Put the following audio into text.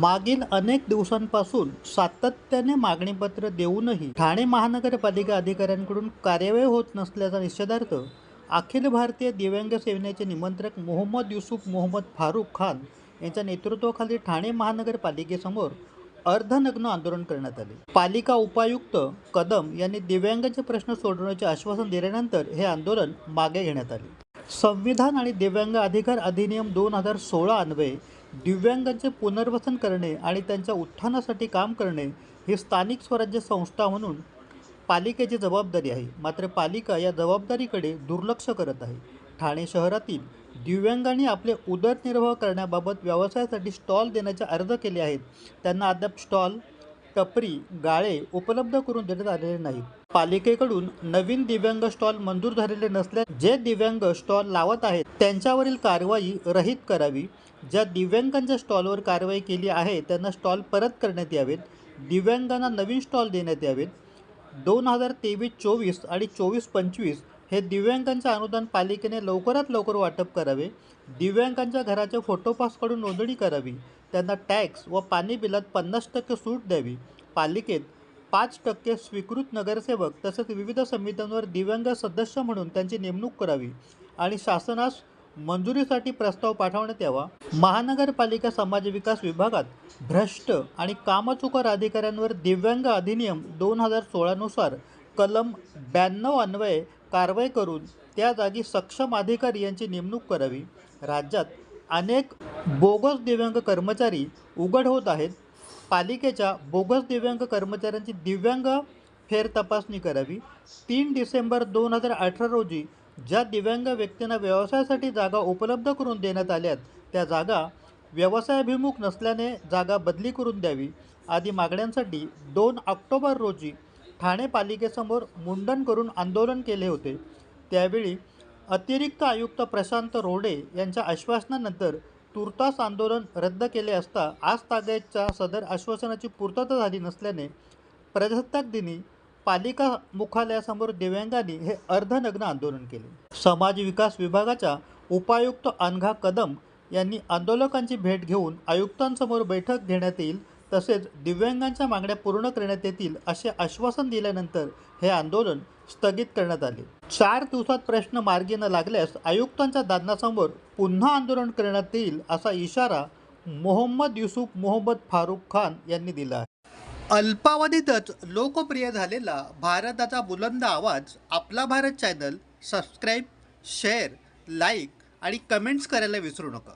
मागील अनेक दिवसांपासून सातत्याने मागणीपत्र देऊनही ठाणे महानगरपालिका अधिकाऱ्यांकडून कार्यवाही होत नसल्याचा निषेधार्थ अखिल भारतीय दिव्यांग सेनेचे निमंत्रक मोहम्मद युसुफ मोहम्मद फारूक खान यांच्या नेतृत्वाखाली ठाणे महानगरपालिकेसमोर अर्धनग्न आंदोलन करण्यात आले. पालिका उपायुक्त कदम यांनी दिव्यांगांचे प्रश्न सोडवण्याचे आश्वासन दिल्यानंतर हे आंदोलन मागे घेण्यात आले. संविधान आणि दिव्यांग अधिकार अधिनियम दोन हजार सोळा अन्वये दिव्यांगांचे पुनर्वसन करणे आणि त्यांच्या उत्थानासाठी काम करणे ही स्थानिक स्वराज्य संस्था म्हणून पालिकेची जबाबदारी आहे. मात्र पालिका या जबाबदारीकडे दुर्लक्ष करत आहे. ठाणे शहरातील दिव्यांगांनी आपले उदरनिर्वाह करण्याबाबत व्यवसायासाठी स्टॉल देण्याचे अर्ज केले आहेत. त्यांना अद्याप स्टॉल टपरी गाळे उपलब्ध करून देण्यात आलेले नाहीत. पालिकेकडून नवीन दिव्यांग स्टॉल मंजूर झालेले नसल्या जे दिव्यांग स्टॉल लावत आहेत त्यांच्यावरील कारवाई रहित करावी. ज्या दिव्यांगांच्या स्टॉलवर कारवाई केली आहे त्यांना स्टॉल परत करण्यात यावेत. दिव्यांगांना नवीन स्टॉल देण्यात यावेत. दोन हजार तेवीस चोवीस आणि चोवीस पंचवीस हे दिव्यांगांचे अनुदान पालिकेने लवकरात लवकर वाटप करावे. दिव्यांगांच्या घराचे फोटोपासकडून नोंदणी करावी. त्यांना टॅक्स व पाणी बिलात पन्नास टक्के सूट द्यावी. पालिकेत पाच टक्के स्वीकृत नगरसेवक तसेच विविध समित्यांवर दिव्यांग सदस्य म्हणून त्यांची नेमणूक करावी आणि शासनास मंजुरीसाठी प्रस्ताव पाठवण्यात यावा. महानगरपालिका समाज विकास विभागात भ्रष्ट आणि कामचुकार अधिकाऱ्यांवर दिव्यांग अधिनियम दोन हजार सोळानुसार कलम ब्याण्णव अन्वये कारवाई करून त्या जागी सक्षम अधिकारी यांची नेमणूक करावी. राज्यात अनेक बोगस दिव्यांग कर्मचारी उघड होत आहेत. पालिकेच्या बोगस दिव्यांग कर्मचाऱ्यांची दिव्यांग फेर तपासणी करावी. तीन डिसेंबर दोन हजार अठरा रोजी ज्या दिव्यांग व्यक्तींना व्यवसायासाठी जागा उपलब्ध करून देण्यात आल्यात त्या जागा व्यवसायाभिमुख नसल्याने जागा बदली करून द्यावी. आदी मागण्यांसाठी दोन ऑक्टोबर रोजी ठाणे पालिकेसमोर मुंडन करून आंदोलन केले होते. त्यावेळी अतिरिक्त आयुक्त प्रशांत रोडे यांच्या आश्वासनानंतर तुर्तास आंदोलन रद्द केले असता आज तागायतच्या सदर आश्वासनाची पूर्तता झाली नसल्याने प्रजासत्ताक दिनी पालिका मुख्यालयासमोर दिव्यांगांनी हे अर्धनग्न आंदोलन केले. समाज विकास विभागाच्या उपायुक्त अनघा कदम यांनी आंदोलकांची भेट घेऊन आयुक्तांसमोर बैठक घेण्यात येईल तसेच दिव्यांगांच्या मागण्या पूर्ण करण्यात येतील असे आश्वासन दिल्यानंतर हे आंदोलन स्थगित करण्यात आले. चार दिवसात प्रश्न मार्गी न लागल्यास आयुक्तांच्या दालनासमोर पुन्हा आंदोलन करण्यात येईल असा इशारा मोहम्मद युसुफ मोहम्मद फारुख खान यांनी दिला आहे. अल्पावधीतच लोकप्रिय झालेला भारताचा बुलंद आवाज आपला Bharat channel subscribe share like आणि कमेंट्स करायला विसरू नका.